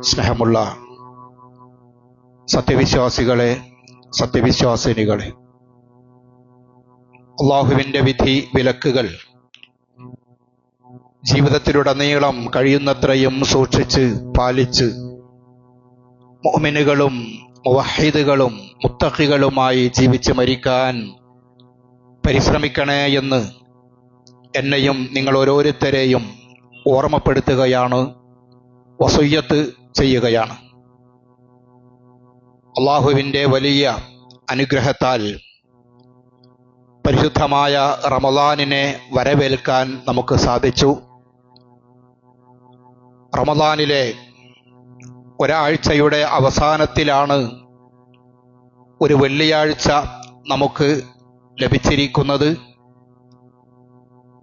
സ്നേഹമുള്ള സത്യവിശ്വാസികളെ സത്യവിശ്വാസിനികളെ അള്ളാഹുവിന്റെ വിധി വിലക്കുകൾ ജീവിതത്തിലുടനീളം കഴിയുന്നത്രയും സൂക്ഷിച്ച് പാലിച്ച് മോമിനുകളും മുവഹിദുകളും മുത്തഹികളുമായി ജീവിച്ച് മരിക്കാൻ പരിശ്രമിക്കണേ എന്ന് എന്നെയും നിങ്ങൾ ഓരോരുത്തരെയും ഓർമ്മപ്പെടുത്തുകയാണ്. വസുയ്യത്ത് ചെയ്യുകയാണ്. അള്ളാഹുവിന്റെ വലിയ അനുഗ്രഹത്താൽ പരിശുദ്ധമായ റമദാനിനെ വരവേൽക്കാൻ നമുക്ക് സാധിച്ചു. റമദാനിലെ ഒരാഴ്ചയുടെ അവസാനത്തിലാണ് ഒരു വെള്ളിയാഴ്ച നമുക്ക് ലഭിച്ചിരിക്കുന്നത്.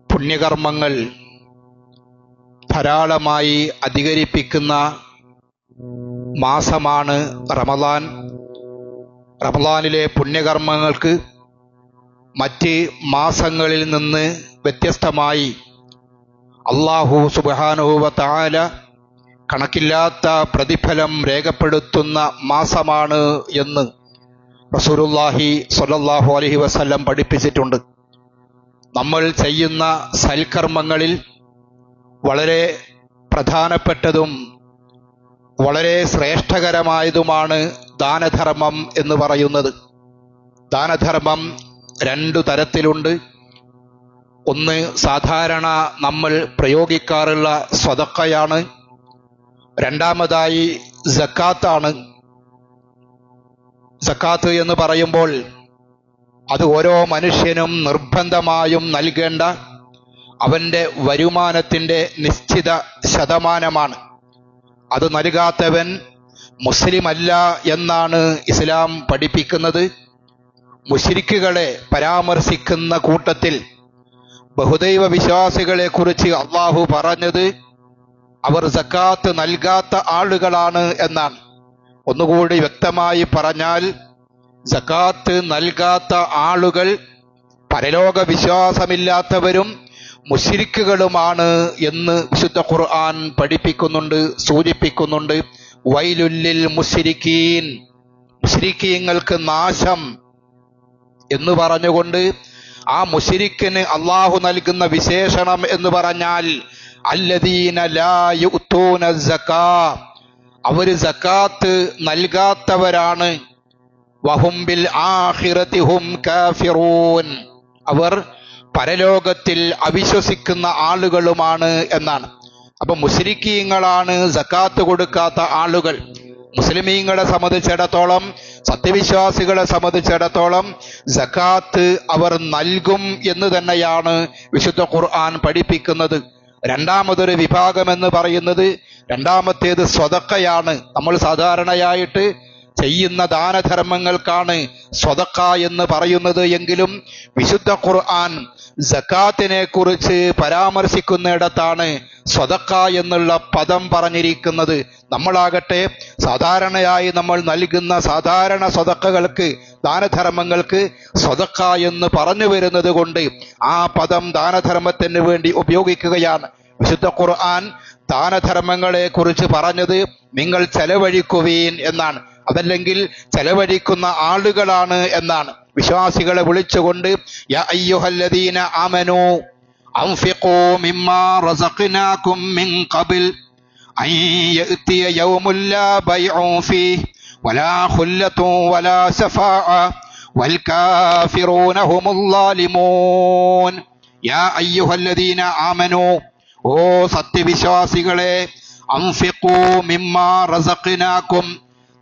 പുണ്യകർമ്മങ്ങൾ ധാരാളമായി അധികരിപ്പിക്കുന്ന മാസമാണ് റമദാൻ. റമദാനിലെ പുണ്യകർമ്മങ്ങൾക്ക് മറ്റ് മാസങ്ങളിൽ നിന്ന് വ്യത്യസ്തമായി അള്ളാഹു സുബാനുഹുവ താല കണക്കില്ലാത്ത പ്രതിഫലം രേഖപ്പെടുത്തുന്ന മാസമാണ് എന്ന് റസൂലുല്ലാഹി സൊല്ലാഹു അലഹി വസല്ലം പഠിപ്പിച്ചിട്ടുണ്ട്. നമ്മൾ ചെയ്യുന്ന സൽക്കർമ്മങ്ങളിൽ വളരെ പ്രധാനപ്പെട്ടതും വളരെ ശ്രേഷ്ഠകരമായതുമാണ് ദാനധർമ്മം എന്ന് പറയുന്നത്. ദാനധർമ്മം രണ്ടു തരത്തിലുണ്ട്. ഒന്ന് സാധാരണ നമ്മൾ പ്രയോഗിക്കാറുള്ള സ്വതക്കയാണ്. രണ്ടാമതായി ജക്കാത്താണ് സക്കാത്ത് എന്ന് പറയുമ്പോൾ അത് ഓരോ മനുഷ്യനും നിർബന്ധമായും നൽകേണ്ട അവന്റെ വരുമാനത്തിന്റെ നിശ്ചിത ശതമാനമാണ്. അത് നൽകാത്തവൻ മുസ്ലിമല്ല എന്നാണ് ഇസ്ലാം പഠിപ്പിക്കുന്നത്. മുഷിരിക്കുകളെ പരാമർശിക്കുന്ന കൂട്ടത്തിൽ ബഹുദൈവ വിശ്വാസികളെ കുറിച്ച് അള്ളാഹു പറഞ്ഞത് അവർ സക്കാത്ത് നൽകാത്ത ആളുകളാണ് എന്നാണ്. ഒന്നുകൂടി വ്യക്തമായി പറഞ്ഞാൽ സക്കാത്ത് നൽകാത്ത ആളുകൾ പരലോക വിശ്വാസമില്ലാത്തവരും മുഷിരിക്കുകളുമാണ് എന്ന് വിശുദ്ധ ഖുർആൻ പഠിപ്പിക്കുന്നുണ്ട് സൂചിപ്പിക്കുന്നുണ്ട്. വൈലുല്ലിൽ മുഷിരിക്കീൻ മുഷിരിക്കീങ്ങൾക്ക് നാശം എന്ന് പറഞ്ഞുകൊണ്ട് ആ മുഷിരിക്കിന് അള്ളാഹു നൽകുന്ന വിശേഷണം എന്ന് പറഞ്ഞാൽ അല്ലദീന അവർ സക്കാത്ത് നൽകാത്തവരാണ്. വഹുംബിൽ ആഹിറത്തിഹും കാഫിറൂൻ. അവർ പരലോകത്തിൽ അവിശ്വസിക്കുന്ന ആളുകളുമാണ് എന്നാണ്. അപ്പൊ മുസ്ലിക്കീങ്ങളാണ് സക്കാത്ത് കൊടുക്കാത്ത ആളുകൾ. മുസ്ലിമീങ്ങളെ സംബന്ധിച്ചിടത്തോളം സത്യവിശ്വാസികളെ സംബന്ധിച്ചിടത്തോളം സക്കാത്ത് അവർ നൽകും എന്ന് തന്നെയാണ് വിശുദ്ധ ഖുർആൻ പഠിപ്പിക്കുന്നത്. രണ്ടാമതൊരു വിഭാഗം എന്ന് പറയുന്നത് രണ്ടാമത്തേത് സ്വതക്കയാണ്. നമ്മൾ സാധാരണയായിട്ട് ചെയ്യുന്ന ദാനധർമ്മങ്ങൾക്കാണ് സ്വതക്ക എന്ന് പറയുന്നത് എങ്കിലും വിശുദ്ധ ഖുർആൻ ജക്കാത്തിനെ കുറിച്ച് പരാമർശിക്കുന്നിടത്താണ് സ്വതക്ക എന്നുള്ള പദം പറഞ്ഞിരിക്കുന്നത്. നമ്മളാകട്ടെ സാധാരണയായി നമ്മൾ നൽകുന്ന സാധാരണ സ്വതക്കകൾക്ക് ദാനധർമ്മങ്ങൾക്ക് സ്വതക്ക എന്ന് പറഞ്ഞു വരുന്നത് കൊണ്ട് ആ പദം ദാനധർമ്മത്തിന് വേണ്ടി ഉപയോഗിക്കുകയാണ്. വിശുദ്ധ ഖുർആൻ ദാനധർമ്മങ്ങളെ കുറിച്ച് പറഞ്ഞത് നിങ്ങൾ ചെലവഴിക്കുവീൻ എന്നാണ്. അതല്ലെങ്കിൽ ചെലവഴിക്കുന്ന ആളുകളാണ് എന്നാണ്. വിശ്വാസികളെ വിളിച്ചുകൊണ്ട് ആമനു ഓ സത്യവിശ്വാസികളെ അംഫിക്കൂ മിമ്മാ റസഖ്നാകും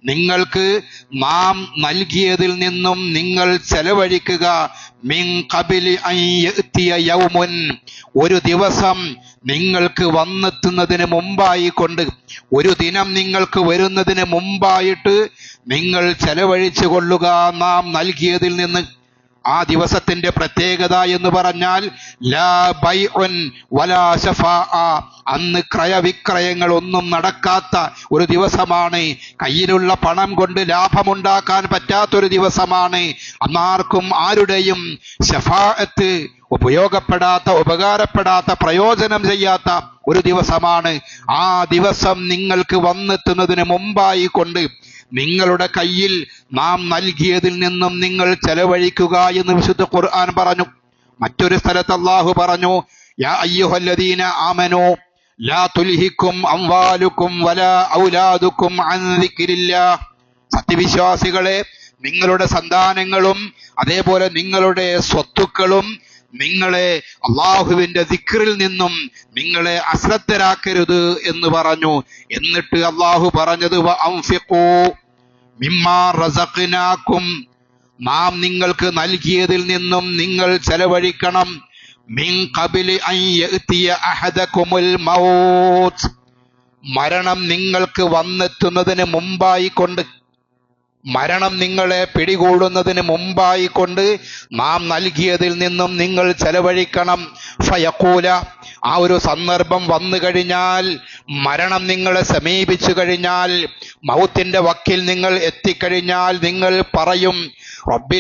നിങ്ങൾക്ക് നാം നൽകിയതിൽ നിന്നും നിങ്ങൾ ചെലവഴിക്കുക. ഒരു ദിവസം നിങ്ങൾക്ക് വന്നെത്തുന്നതിന് മുമ്പായി കൊണ്ട് ഒരു ദിനം നിങ്ങൾക്ക് വരുന്നതിന് മുമ്പായിട്ട് നിങ്ങൾ ചെലവഴിച്ചു കൊള്ളുക. നാം നൽകിയതിൽ നിന്ന് ആ ദിവസത്തിന്റെ പ്രത്യേകത എന്ന് പറഞ്ഞാൽ അന്ന് ക്രയവിക്രയങ്ങൾ ഒന്നും നടക്കാത്ത ഒരു ദിവസമാണ്. കയ്യിലുള്ള പണം കൊണ്ട് ലാഭമുണ്ടാക്കാൻ പറ്റാത്തൊരു ദിവസമാണ്. അന്നാർക്കും ആരുടെയും ഷഫാഅത്ത് ഉപയോഗപ്പെടാത്ത ഉപകാരപ്പെടാത്ത പ്രയോജനം ചെയ്യാത്ത ഒരു ദിവസമാണ്. ആ ദിവസം നിങ്ങൾക്ക് വന്നെത്തുന്നതിന് മുമ്പായി കൊണ്ട് നിങ്ങളുടെ കയ്യിൽ നാം നൽകിയതിൽ നിന്നും നിങ്ങൾ ചെലവഴിക്കുക എന്ന് വിശുദ്ധ ഖുർആൻ പറഞ്ഞു. മറ്റൊരു സ്ഥലത്ത് അള്ളാഹു പറഞ്ഞു യാ അയ്യുഹല്ലദീന ആമനോ ലാ തുൽഹിക്കും അംവാലുക്കും വല ഔലാദുക്കും അൻ സത്യവിശ്വാസികളെ നിങ്ങളുടെ സന്താനങ്ങളും അതേപോലെ നിങ്ങളുടെ സ്വത്തുക്കളും നിങ്ങളെ അള്ളാഹുവിന്റെ ദിക്റിൽ നിന്നും നിങ്ങളെ അശ്രദ്ധരാക്കരുത് എന്ന് പറഞ്ഞു. എന്നിട്ട് അള്ളാഹു പറഞ്ഞത് വ അൻഫിഖൂ മിമ്മാ നാം നിങ്ങൾക്ക് നൽകിയതിൽ നിന്നും നിങ്ങൾ ചെലവഴിക്കണം. മിൻ മൗത്ത്. മരണം നിങ്ങൾക്ക് വന്നെത്തുന്നതിന് മുമ്പായി കൊണ്ട് മരണം നിങ്ങളെ പിടികൂടുന്നതിന് മുമ്പായി കൊണ്ട് നാം നൽകിയതിൽ നിന്നും നിങ്ങൾ ചെലവഴിക്കണം. ഫയക്കൂല. ആ ഒരു സന്ദർഭം വന്നു കഴിഞ്ഞാൽ മരണം നിങ്ങളെ സമീപിച്ചു കഴിഞ്ഞാൽ മൗത്തിന്റെ വക്കിൽ നിങ്ങൾ എത്തിക്കഴിഞ്ഞാൽ നിങ്ങൾ പറയും റബ്ബി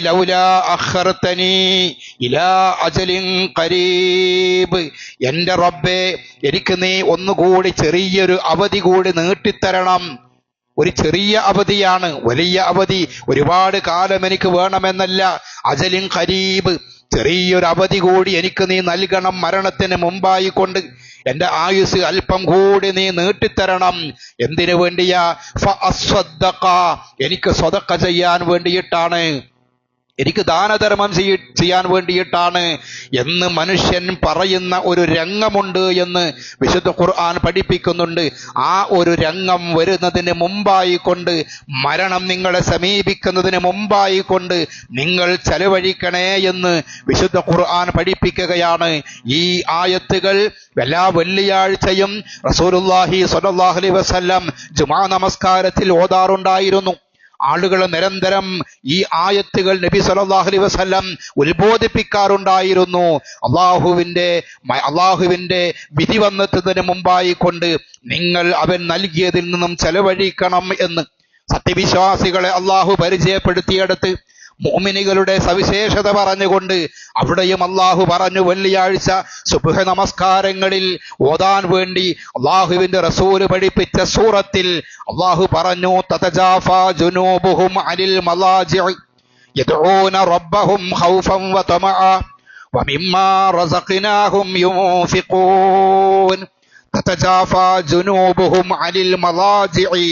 ഇലാ അജലിൻ ഖരീബ്. എന്റെ റബ്ബേ എനിക്ക് നീ ഒന്നുകൂടി ചെറിയൊരു അവധി കൂടി നീട്ടിത്തരണം. ഒരു ചെറിയ അവധിയാണ്. വലിയ അവധി. ഒരുപാട് കാലം എനിക്ക് വേണമെന്നല്ല. അജലിൻ ഖരീബ് ചെറിയൊരു അവധി കൂടി എനിക്ക് നീ നൽകണം മരണത്തിന് മുമ്പായി കൊണ്ട്. എന്റെ ആയുസ് അല്പം കൂടി നീ നീട്ടിത്തരണം. എന്തിനു വേണ്ടിയാ? എനിക്ക് സ്വതക്ക ചെയ്യാൻ വേണ്ടിയിട്ടാണ്. എനിക്ക് ദാനധർമ്മം ചെയ്യ ചെയ്യാൻ വേണ്ടിയിട്ടാണ് എന്ന് മനുഷ്യൻ പറയുന്ന ഒരു രംഗമുണ്ട് എന്ന് വിശുദ്ധ ഖുർആൻ പഠിപ്പിക്കുന്നുണ്ട്. ആ ഒരു രംഗം വരുന്നതിന് മുമ്പായി കൊണ്ട് മരണം നിങ്ങളെ സമീപിക്കുന്നതിന് മുമ്പായി കൊണ്ട് നിങ്ങൾ ചെലവഴിക്കണേ എന്ന് വിശുദ്ധ ഖുർആൻ പഠിപ്പിക്കുകയാണ്. ഈ ആയത്തുകൾ എല്ലാ വെള്ളിയാഴ്ചയും റസൂലുല്ലാഹി സ്വല്ലല്ലാഹു അലൈഹി വസല്ലം ജുമാ നമസ്കാരത്തിൽ ഓതാറുണ്ടായിരുന്നു. ആളുകൾ നിരന്തരം ഈ ആയത്തുകൾ നബി സല്ലല്ലാഹു അലൈഹി വസല്ലം ഉത്ബോധിപ്പിക്കാറുണ്ടായിരുന്നു. അള്ളാഹുവിന്റെ അള്ളാഹുവിന്റെ വിധി വന്നെത്തുന്നതിന് മുമ്പായി കൊണ്ട് നിങ്ങൾ അവൻ നൽകിയതിൽ നിന്നും ചെലവഴിക്കണം എന്ന് സത്യവിശ്വാസികളെ അള്ളാഹു പരിചയപ്പെടുത്തിയെടുത്ത് മോമിനികളുടെ സവിശേഷത പറഞ്ഞുകൊണ്ട് അവിടെയും അള്ളാഹു പറഞ്ഞു വെള്ളിയാഴ്ച സുബുഹ നമസ്കാരങ്ങളിൽ ഓതാൻ വേണ്ടി അള്ളാഹുവിന്റെ റസൂൽ പഠിപ്പിച്ച സൂറത്തിൽ അള്ളാഹു പറഞ്ഞു ജുനൂബുഹും അനിൽ റബ്ബഹും ഖൗഫൻ യുൻഫിഖൂൻ തതജാഫാ ജുനൂബുഹും മലാജിഇ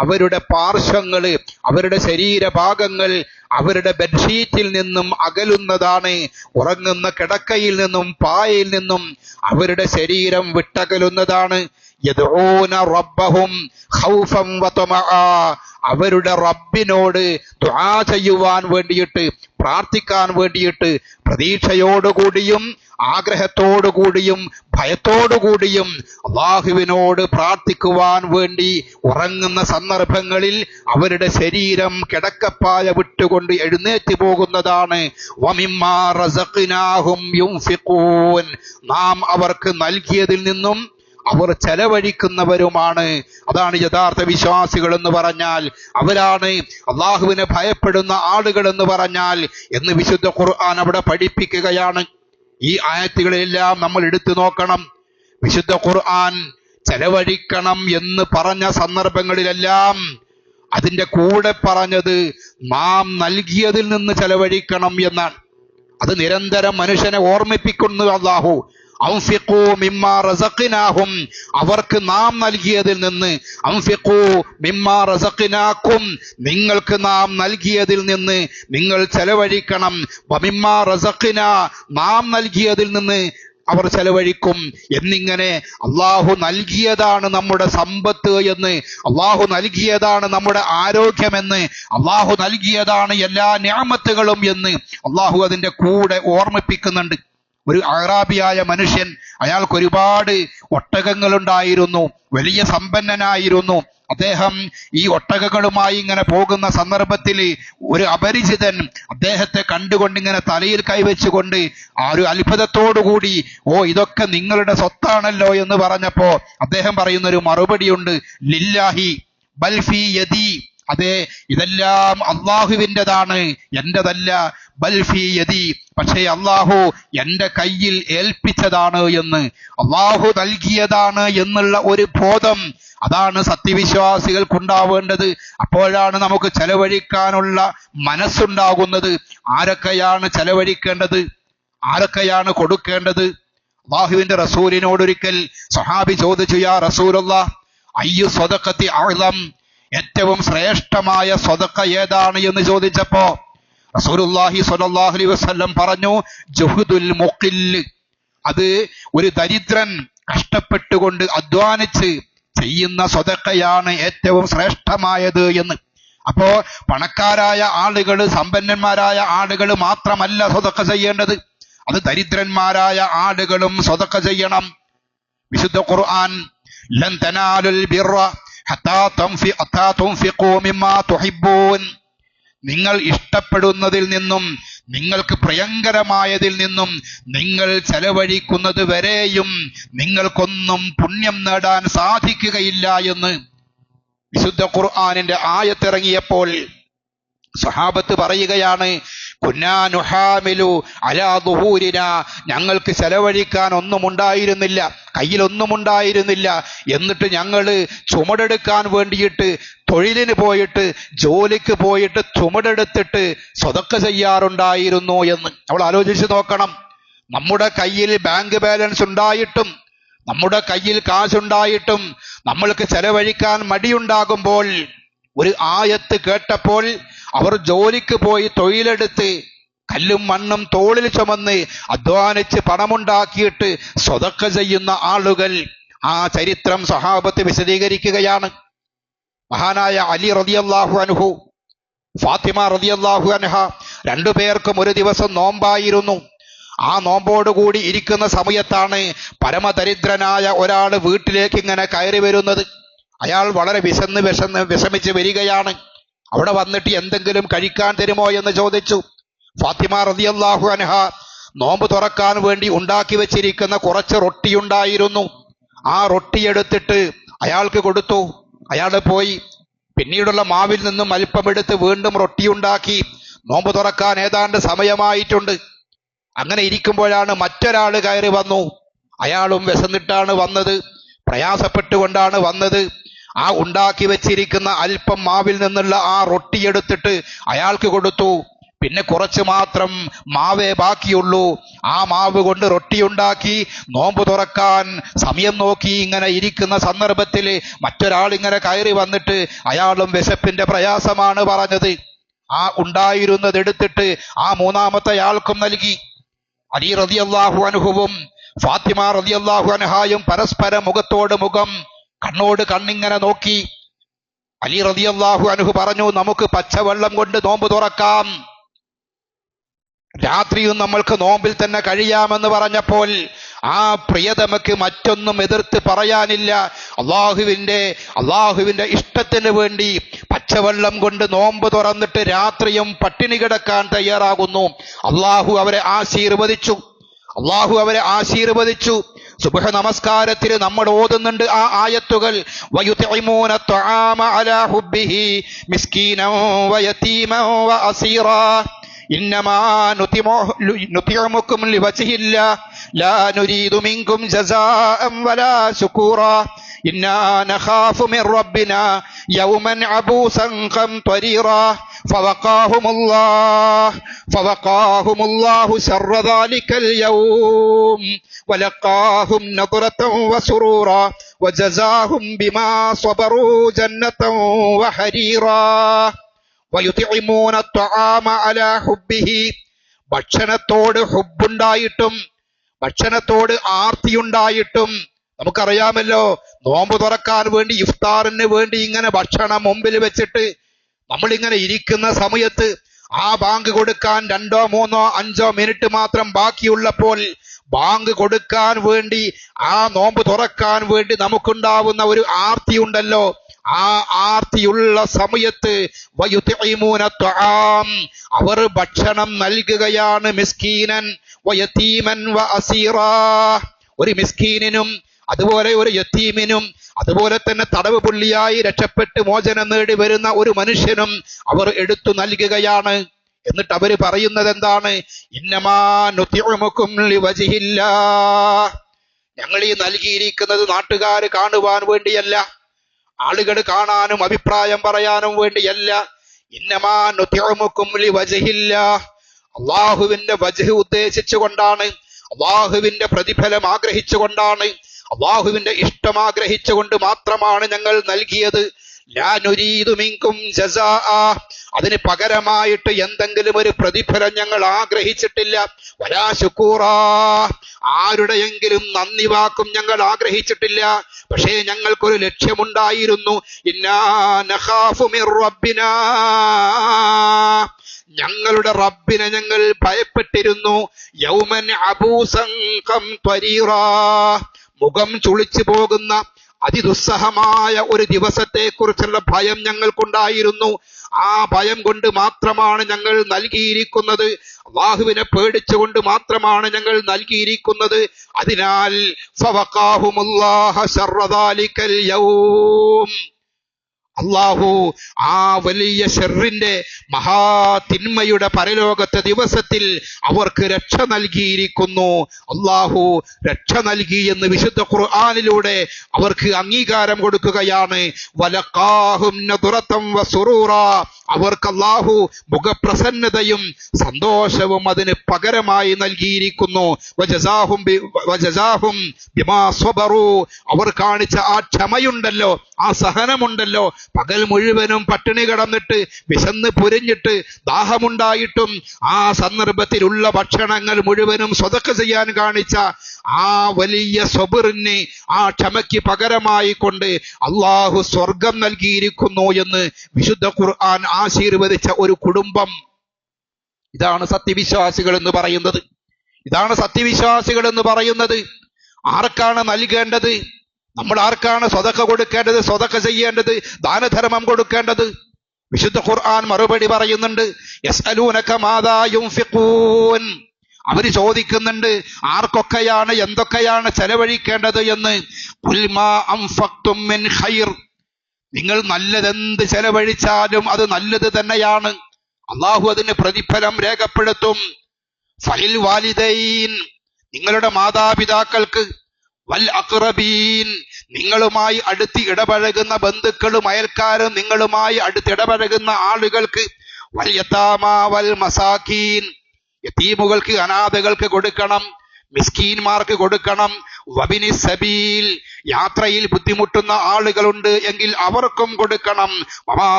അവരുടെ പാർശ്വങ്ങൾ അവരുടെ ശരീരഭാഗങ്ങൾ അവരുടെ ബെഡ്ഷീറ്റിൽ നിന്നും അകലുന്നതാണ്. ഉറങ്ങുന്ന കിടക്കയിൽ നിന്നും പായയിൽ നിന്നും അവരുടെ ശരീരം വിട്ടകലുന്നതാണ്. റബ്ബഹും അവരുടെ റബ്ബിനോട് ദുആ ചെയ്യുവാൻ വേണ്ടിയിട്ട് പ്രാർത്ഥിക്കാൻ വേണ്ടിയിട്ട് പ്രതീക്ഷയോടുകൂടിയും ആഗ്രഹത്തോടുകൂടിയും ഭയത്തോടുകൂടിയും അള്ളാഹുവിനോട് പ്രാർത്ഥിക്കുവാൻ വേണ്ടി ഉറങ്ങുന്ന സന്ദർഭങ്ങളിൽ അവരുടെ ശരീരം കിടക്കപ്പായ വിട്ടുകൊണ്ട് എഴുന്നേറ്റ് പോകുന്നതാണ്. നാം അവർക്ക് നൽകിയതിൽ നിന്നും അവർ ചെലവഴിക്കുന്നവരുമാണ്. അതാണ് യഥാർത്ഥ വിശ്വാസികൾ എന്ന് പറഞ്ഞാൽ അവരാണ് അള്ളാഹുവിനെ ഭയപ്പെടുന്ന ആളുകൾ എന്ന് പറഞ്ഞാൽ എന്ന് വിശുദ്ധ ഖുർആൻ അവിടെ പഠിപ്പിക്കുകയാണ്. ഈ ആയത്തുകളെല്ലാം നമ്മൾ എടുത്തു നോക്കണം. വിശുദ്ധ ഖുർആൻ ചെലവഴിക്കണം എന്ന് പറഞ്ഞ സന്ദർഭങ്ങളിലെല്ലാം അതിന്റെ കൂടെ പറഞ്ഞത് നാം നൽകിയതിൽ നിന്ന് ചെലവഴിക്കണം എന്നാണ്. അത് നിരന്തരം മനുഷ്യനെ ഓർമ്മിപ്പിക്കുന്നു അള്ളാഹു അവർക്ക് നാം നൽകിയതിൽ നിന്ന് നിങ്ങൾക്ക് നാം നൽകിയതിൽ നിന്ന് നിങ്ങൾ ചെലവഴിക്കണം. നാം നൽകിയതിൽ നിന്ന് അവർ ചെലവഴിക്കും. എന്നിങ്ങനെ അള്ളാഹു നൽകിയതാണ് നമ്മുടെ സമ്പത്ത് എന്ന് അള്ളാഹു നൽകിയതാണ് നമ്മുടെ ആരോഗ്യമെന്ന് അള്ളാഹു നൽകിയതാണ് എല്ലാ ഞാമത്തുകളും എന്ന് അള്ളാഹു അതിന്റെ കൂടെ ഓർമ്മിപ്പിക്കുന്നുണ്ട്. ഒരു അറാബിയായ മനുഷ്യൻ അയാൾക്ക് ഒരുപാട് ഒട്ടകങ്ങളുണ്ടായിരുന്നു വലിയ സമ്പന്നനായിരുന്നു. അദ്ദേഹം ഈ ഒട്ടകങ്ങളുമായി ഇങ്ങനെ പോകുന്ന സന്ദർഭത്തിൽ ഒരു അപരിചിതൻ അദ്ദേഹത്തെ കണ്ടുകൊണ്ട് ഇങ്ങനെ തലയിൽ കൈവച്ചുകൊണ്ട് ആ ഒരു അത്ഭുതത്തോടുകൂടി ഓ ഇതൊക്കെ നിങ്ങളുടെ സ്വത്താണല്ലോ എന്ന് പറഞ്ഞപ്പോ അദ്ദേഹം പറയുന്ന ഒരു മറുപടിയുണ്ട് ലില്ലാഹി ബൽഫി യദി. അതെ ഇതെല്ലാം അള്ളാഹുവിന്റെതാണ് എന്റേതല്ല പക്ഷേ അള്ളാഹു എന്റെ കയ്യിൽ ഏൽപ്പിച്ചതാണ് എന്ന്. അള്ളാഹു നൽകിയതാണ് എന്നുള്ള ഒരു ബോധം അതാണ് സത്യവിശ്വാസികൾക്കുണ്ടാവേണ്ടത്. അപ്പോഴാണ് നമുക്ക് ചെലവഴിക്കാനുള്ള മനസ്സുണ്ടാകുന്നത്. ആരൊക്കെയാണ് ചെലവഴിക്കേണ്ടത്? ആരൊക്കെയാണ് കൊടുക്കേണ്ടത്? അള്ളാഹുവിന്റെ റസൂലിനോടൊരിക്കൽ സഹാബി ചോദിച്ചു യാ റസൂലുള്ള അയ്യു സ്വതക്കത്തി ആളം ഏറ്റവും ശ്രേഷ്ഠമായ സ്വതക്ക ഏതാണ് എന്ന് ചോദിച്ചപ്പോ അലൈഹി വസല്ലം പറഞ്ഞു ജുഹുദുൽ മുഖില്ല് അത് ഒരു ദരിദ്രൻ കഷ്ടപ്പെട്ടുകൊണ്ട് അധ്വാനിച്ച് ചെയ്യുന്ന സ്വതക്കയാണ് ഏറ്റവും ശ്രേഷ്ഠമായത് എന്ന്. അപ്പോ പണക്കാരായ ആളുകൾ സമ്പന്നന്മാരായ ആളുകൾ മാത്രമല്ല സ്വതക്ക ചെയ്യേണ്ടത്. അത് ദരിദ്രന്മാരായ ആളുകളും സ്വതക്ക ചെയ്യണം. വിശുദ്ധ ഖുർആൻ ലൻ തനാലുൽ ബിർറ ഹത്താ തുൻഫിഖൂ മിമ്മാ തുഹിബ്ബൂൻ. നിങ്ങൾ ഇഷ്ടപ്പെടുന്നതിൽ നിന്നും നിങ്ങൾക്ക് പ്രിയങ്കരമായതിൽ നിന്നും നിങ്ങൾ ചെലവഴിക്കുന്നത് വരെയും നിങ്ങൾക്കൊന്നും പുണ്യം നേടാൻ സാധിക്കുകയില്ല എന്ന് വിശുദ്ധ ഖുർആാനിന്റെ ആയത്തിറങ്ങിയപ്പോൾ സഹാബത്ത് പറയുകയാണ് കുന്നാനുഹാമിലു ഞങ്ങൾക്ക് ചെലവഴിക്കാൻ ഒന്നും ഉണ്ടായിരുന്നില്ല കയ്യിലൊന്നും ഉണ്ടായിരുന്നില്ല എന്നിട്ട് ഞങ്ങൾ ചുമടെടുക്കാൻ വേണ്ടിയിട്ട് തൊഴിലിന് പോയിട്ട് ജോലിക്ക് പോയിട്ട് ചുമടെടുത്തിട്ട് സ്വതക്ക ചെയ്യാറുണ്ടായിരുന്നു എന്ന്. നമ്മൾ ആലോചിച്ച് നോക്കണം. നമ്മുടെ കയ്യിൽ ബാങ്ക് ബാലൻസ് ഉണ്ടായിട്ടും നമ്മുടെ കയ്യിൽ കാശുണ്ടായിട്ടും നമ്മൾക്ക് ചെലവഴിക്കാൻ മടിയുണ്ടാകുമ്പോൾ ഒരു ആയത്ത് കേട്ടപ്പോൾ അവർ ജോലിക്ക് പോയി തൊഴിലെടുത്ത് കല്ലും മണ്ണും തോളിൽ ചുമന്ന് അധ്വാനിച്ച് പണമുണ്ടാക്കിയിട്ട് സ്വതക്ക ചെയ്യുന്ന ആളുകൾ ആ ചരിത്രം സഹാബത്ത് വിശദീകരിക്കുകയാണ്. മഹാനായ അലി റതിയല്ലാഹു അനുഹു ഫാത്തിമ റതിയല്ലാഹു രണ്ടു പേർക്കും ഒരു ദിവസം നോമ്പായിരുന്നു. ആ നോമ്പോടുകൂടി ഇരിക്കുന്ന സമയത്താണ് പരമദരിദ്രനായ ഒരാൾ വീട്ടിലേക്ക് ഇങ്ങനെ കയറി വരുന്നത്. അയാൾ വളരെ വിശന്ന് വിശന്ന് വിഷമിച്ച് വരികയാണ്. അവിടെ വന്നിട്ട് എന്തെങ്കിലും കഴിക്കാൻ തരുമോ എന്ന് ചോദിച്ചു. ഫാത്തിമ റതിയല്ലാഹു അനഹ നോമ്പ് തുറക്കാൻ വേണ്ടി ഉണ്ടാക്കി വെച്ചിരിക്കുന്ന കുറച്ച് റൊട്ടിയുണ്ടായിരുന്നു ആ റൊട്ടി എടുത്തിട്ട് അയാൾക്ക് കൊടുത്തു. അയാൾ പോയി. പിന്നീടുള്ള മാവിൽ നിന്നും അല്പമെടുത്ത് വീണ്ടും റൊട്ടിയുണ്ടാക്കി നോമ്പ് തുറക്കാൻ ഏതാണ്ട് സമയമായിട്ടുണ്ട്. അങ്ങനെ ഇരിക്കുമ്പോഴാണ് മറ്റൊരാൾ കയറി വന്നു. അയാളും വിശന്നിട്ടാണ് വന്നത്. പ്രയാസപ്പെട്ടുകൊണ്ടാണ് വന്നത്. ആ ഉണ്ടാക്കി വെച്ചിരിക്കുന്ന അല്പം മാവിൽ നിന്നുള്ള ആ റൊട്ടി എടുത്തിട്ട് അയാൾക്ക് കൊടുത്തു. പിന്നെ കുറച്ച് മാത്രം മാവേ ബാക്കിയുള്ളൂ. ആ മാവ് കൊണ്ട് റൊട്ടിയുണ്ടാക്കി നോമ്പ് തുറക്കാൻ സമയം നോക്കി ഇങ്ങനെ ഇരിക്കുന്ന സന്ദർഭത്തിൽ മറ്റൊരാൾ ഇങ്ങനെ കയറി വന്നിട്ട് അയാളും വിശപ്പിന്റെ പ്രയാസമാണ് പറഞ്ഞത്. ആ ഉണ്ടായിരുന്നത് എടുത്തിട്ട് ആ മൂന്നാമത്തെ ആൾക്കും നൽകി. അലി റതിയല്ലാഹു അനുഹുവും ഫാത്തിമ റതിയല്ലാഹു അൻഹായും പരസ്പര മുഖത്തോട് മുഖം കണ്ണോട് കണ്ണിങ്ങനെ നോക്കി. അലി റതിയല്ലാഹു അനുഹു പറഞ്ഞു നമുക്ക് പച്ചവെള്ളം കൊണ്ട് നോമ്പ് തുറക്കാം. രാത്രിയും നമ്മൾക്ക് നോമ്പിൽ തന്നെ കഴിയാമെന്ന് പറഞ്ഞപ്പോൾ ആ പ്രിയതമക്ക് മറ്റൊന്നും എതിർത്ത് പറയാനില്ല. അള്ളാഹുവിന്റെ അള്ളാഹുവിന്റെ ഇഷ്ടത്തിന് വേണ്ടി പച്ചവെള്ളം കൊണ്ട് നോമ്പ് തുറന്നിട്ട് രാത്രിയും പട്ടിണി കിടക്കാൻ തയ്യാറാകുന്നു. അള്ളാഹു അവരെ ആശീർവദിച്ചു. അള്ളാഹു അവരെ ആശീർവദിച്ചു. സുബഹ നമസ്കാരത്തിൽ നമ്മൾ ഓതുന്നുണ്ട് ആ ആയത്തുകൾ. വയുതിഇമൂന ത്വആമ അലാ ഹുബ്ബിഹി മിസ്കീനൻ വയതീമൻ വഅസീറാ إنما نطعمه- نطعمكم لوجه الله لا نريد منكم جزاء ولا شكورا إنا نخاف من ربنا يوما عبوسا قمطريرا فوقاهم الله فوقاهم الله شر ذلك اليوم ولقاهم نظرة وسرورا وجزاهم بما صبروا جنة وحريرا വയുതിഇമൂന ത്വആമ അലാ ഹുബ്ബിഹി ഭക്ഷണത്തോട് ഹുബുണ്ടായിട്ടും ഭക്ഷണത്തോട് ആർത്തിയുണ്ടായിട്ടും നമുക്കറിയാമല്ലോ നോമ്പ് തുറക്കാൻ വേണ്ടി ഇഫ്താറിന് വേണ്ടി ഇങ്ങനെ ഭക്ഷണം മുമ്പിൽ വെച്ചിട്ട് നമ്മൾ ഇങ്ങനെ ഇരിക്കുന്ന സമയത്ത് ആ ബാങ്ക് കൊടുക്കാൻ രണ്ടോ മൂന്നോ അഞ്ചോ മിനിറ്റ് മാത്രം ബാക്കിയുള്ളപ്പോൾ ബാങ്ക് കൊടുക്കാൻ വേണ്ടി ആ നോമ്പ് തുറക്കാൻ വേണ്ടി നമുക്കുണ്ടാവുന്ന ഒരു ആർത്തി ഉണ്ടല്ലോ. ആ ആർത്തിയുള്ള സമയത്ത് അവർ ഭക്ഷണം നൽകുകയാണ് മിസ്കീനൻ വയതീമൻ വ അസീറാ. ഒരു മിസ്കീനിനും അതുപോലെ ഒരു യത്തീമിനും അതുപോലെ തന്നെ തടവ് പുള്ളിയായി രക്ഷപ്പെട്ട് മോചനം നേടി വരുന്ന ഒരു മനുഷ്യനും അവർ എടുത്തു നൽകുകയാണ്. എന്നിട്ട് അവർ പറയുന്നത് എന്താണ്? ഇന്നമാ നുതിഉമുക്കും ലിവജിഹില്ലാ. ഞങ്ങൾ ഈ നൽകിയിരിക്കുന്നത് നാട്ടുകാർ കാണുവാൻ വേണ്ടിയല്ല ആളുകൾ കാണാനും അഭിപ്രായം പറയാനും വേണ്ടിയല്ല. ഇന്നമാ നുതിഉമുക്കും ലിവജിഹില്ലാ. അള്ളാഹുവിന്റെ വജഹ് ഉദ്ദേശിച്ചുകൊണ്ടാണ് അള്ളാഹുവിന്റെ പ്രതിഫലം ആഗ്രഹിച്ചുകൊണ്ടാണ് അള്ളാഹുവിന്റെ ഇഷ്ടം ആഗ്രഹിച്ചുകൊണ്ട് മാത്രമാണ് ഞങ്ങൾ നൽകിയത്. അതിന് പകരമായിട്ട് എന്തെങ്കിലും ഒരു പ്രതിഫലം ഞങ്ങൾ ആഗ്രഹിച്ചിട്ടില്ല. വലാ ആരുടെയെങ്കിലും നന്ദി വാക്കും ഞങ്ങൾ ആഗ്രഹിച്ചിട്ടില്ല. പക്ഷേ ഞങ്ങൾക്കൊരു ലക്ഷ്യമുണ്ടായിരുന്നു. ഞങ്ങളുടെ റബ്ബിനെ ഞങ്ങൾ ഭയപ്പെട്ടിരുന്നു. യൗമൻ അബൂസം കം ത്വരീറാ. മുഖം ചുളിച്ചു പോകുന്ന അതിദുസ്സഹമായ ഒരു ദിവസത്തെക്കുറിച്ചുള്ള ഭയം ഞങ്ങൾക്കുണ്ടായിരുന്നു. ആ ഭയം കൊണ്ട് മാത്രമാണ് ഞങ്ങൾ നൽകിയിരിക്കുന്നത്. അള്ളാഹുവിനെ പേടിച്ചുകൊണ്ട് മാത്രമാണ് ഞങ്ങൾ നൽകിയിരിക്കുന്നത്. അതിനാൽ അള്ളാഹു ആ വലിയ ഷെറിന്റെ മഹാതിന്മയുടെ പരലോകത്തെ ദിവസത്തിൽ അവർക്ക് രക്ഷ നൽകിയിരിക്കുന്നു. അള്ളാഹു രക്ഷ നൽകി എന്ന് വിശുദ്ധ ഖുർആാനിലൂടെ അവർക്ക് അംഗീകാരം കൊടുക്കുകയാണ്. വലക്കാഹും അവർക്ക് അള്ളാഹു മുഖപ്രസന്നതയും സന്തോഷവും അതിന് പകരമായി നൽകിയിരിക്കുന്നു. അവർ കാണിച്ച ആ ക്ഷമയുണ്ടല്ലോ ആ സഹനമുണ്ടല്ലോ. പകൽ മുഴുവനും പട്ടിണി കിടന്നിട്ട് വിശന്ന് പൊരിഞ്ഞിട്ട് ദാഹമുണ്ടായിട്ടും ആ സന്ദർഭത്തിലുള്ള ഭക്ഷണങ്ങൾ മുഴുവനും സ്വതക്ക ചെയ്യാൻ കാണിച്ച ആ വലിയ സ്വബിറിന് ആ ക്ഷമയ്ക്ക് പകരമായി കൊണ്ട് അള്ളാഹു സ്വർഗം നൽകിയിരിക്കുന്നു എന്ന് വിശുദ്ധ ഖുർആൻ ആശീർവദിച്ച ഒരു കുടുംബം. ഇതാണ് സത്യവിശ്വാസികൾ എന്ന് പറയുന്നത്. ഇതാണ് സത്യവിശ്വാസികൾ എന്ന് പറയുന്നത്. ആർക്കാണ് നൽകേണ്ടത്? നമ്മൾ ആർക്കാണ് സ്വതക്ക കൊടുക്കേണ്ടത്? സ്വതക്ക ചെയ്യേണ്ടത്? ദാനധർമ്മം കൊടുക്കേണ്ടത്? വിശുദ്ധ ഖുർആൻ മറുപടി പറയുന്നുണ്ട്. അവർ ചോദിക്കുന്നുണ്ട് ആർക്കൊക്കെയാണ് എന്തൊക്കെയാണ് ചെലവഴിക്കേണ്ടത് എന്ന്? നിങ്ങൾ നല്ലതെന്ത് ചെലവഴിച്ചാലും അത് നല്ലത് തന്നെയാണ്. അള്ളാഹു അതിന് പ്രതിഫലം രേഖപ്പെടുത്തും. ഫലിൽ വാലിദൈൻ നിങ്ങളുടെ മാതാപിതാക്കൾക്ക്. വൽ അക്റബീൻ നിങ്ങളുമായി അടുത്ത് ഇടപഴകുന്ന ബന്ധുക്കളും അയൽക്കാരും നിങ്ങളുമായി അടുത്ത് ഇടപഴകുന്ന ആളുകൾക്ക്. വൽ യതാമ വൽ മസാക്കീൻ യതീമുകൾക്ക് അനാഥകൾക്ക് കൊടുക്കണം മിസ്കീൻമാർക്ക് കൊടുക്കണം വബിനി സബീൽ യാത്രയിൽ ബുദ്ധിമുട്ടുന്ന ആളുകളുണ്ട് എങ്കിൽ അവർക്കും കൊടുക്കണം.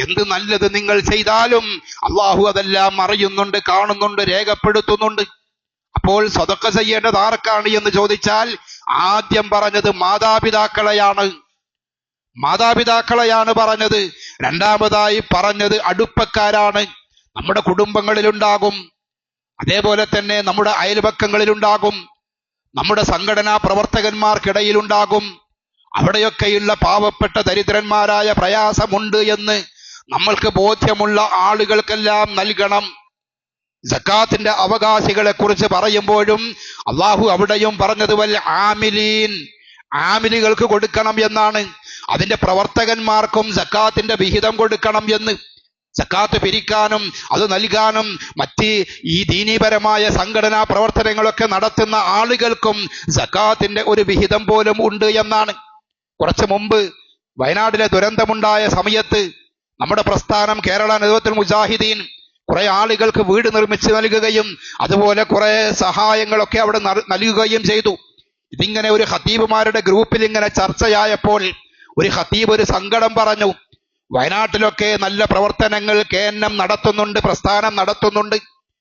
എന്ത് നല്ലത് നിങ്ങൾ ചെയ്താലും അള്ളാഹു അതെല്ലാം അറിയുന്നുണ്ട് കാണുന്നുണ്ട് രേഖപ്പെടുത്തുന്നുണ്ട്. അപ്പോൾ സ്വതക്ക ചെയ്യേണ്ടത് ആർക്കാണ് എന്ന് ചോദിച്ചാൽ ആദ്യം പറഞ്ഞത് മാതാപിതാക്കളെയാണ്. മാതാപിതാക്കളെയാണ് പറഞ്ഞത്. രണ്ടാമതായി പറഞ്ഞത് അടുപ്പക്കാരാണ്. നമ്മുടെ കുടുംബങ്ങളിലുണ്ടാകും. അതേപോലെ തന്നെ നമ്മുടെ അയൽപക്കങ്ങളിലുണ്ടാകും. നമ്മുടെ സംഘടനാ പ്രവർത്തകന്മാർക്കിടയിലുണ്ടാകും. അവിടെയൊക്കെയുള്ള പാവപ്പെട്ട ദരിദ്രന്മാരായ പ്രയാസമുണ്ട് എന്ന് നമ്മൾക്ക് ബോധ്യമുള്ള ആളുകൾക്കെല്ലാം നൽകണം. ജക്കാത്തിന്റെ അവകാശികളെ കുറിച്ച് പറയുമ്പോഴും അള്ളാഹു അവിടെയും പറഞ്ഞത് വല്ല ആമിലീൻ. ആമിലികൾക്ക് കൊടുക്കണം എന്നാണ്. അതിന്റെ പ്രവർത്തകന്മാർക്കും ജക്കാത്തിന്റെ വിഹിതം കൊടുക്കണം എന്ന്. സക്കാത്ത് പിരിക്കാനും അത് നൽകാനും മറ്റ് ഈ ദീനീപരമായ സംഘടനാ പ്രവർത്തനങ്ങളൊക്കെ നടത്തുന്ന ആളുകൾക്കും സക്കാത്തിന്റെ ഒരു വിഹിതം പോലും ഉണ്ട് എന്നാണ്. കുറച്ചു മുമ്പ് വയനാട്ടിലെ ദുരന്തമുണ്ടായ സമയത്ത് നമ്മുടെ പ്രസ്ഥാനം കേരള നേതൃത്വത്തിൽ മുജാഹിദീൻ കുറെ ആളുകൾക്ക് വീട് നിർമ്മിച്ച് നൽകുകയും അതുപോലെ കുറെ സഹായങ്ങളൊക്കെ അവിടെ നൽകുകയും ചെയ്തു. ഇതിങ്ങനെ ഒരു ഹത്തീബുമാരുടെ ഗ്രൂപ്പിൽ ഇങ്ങനെ ചർച്ചയായപ്പോൾ ഒരു ഹത്തീബ് ഒരു സങ്കടം പറഞ്ഞു. വയനാട്ടിലൊക്കെ നല്ല പ്രവർത്തനങ്ങൾ കെ എൻ എം നടത്തുന്നുണ്ട് പ്രസ്ഥാനം നടത്തുന്നുണ്ട്.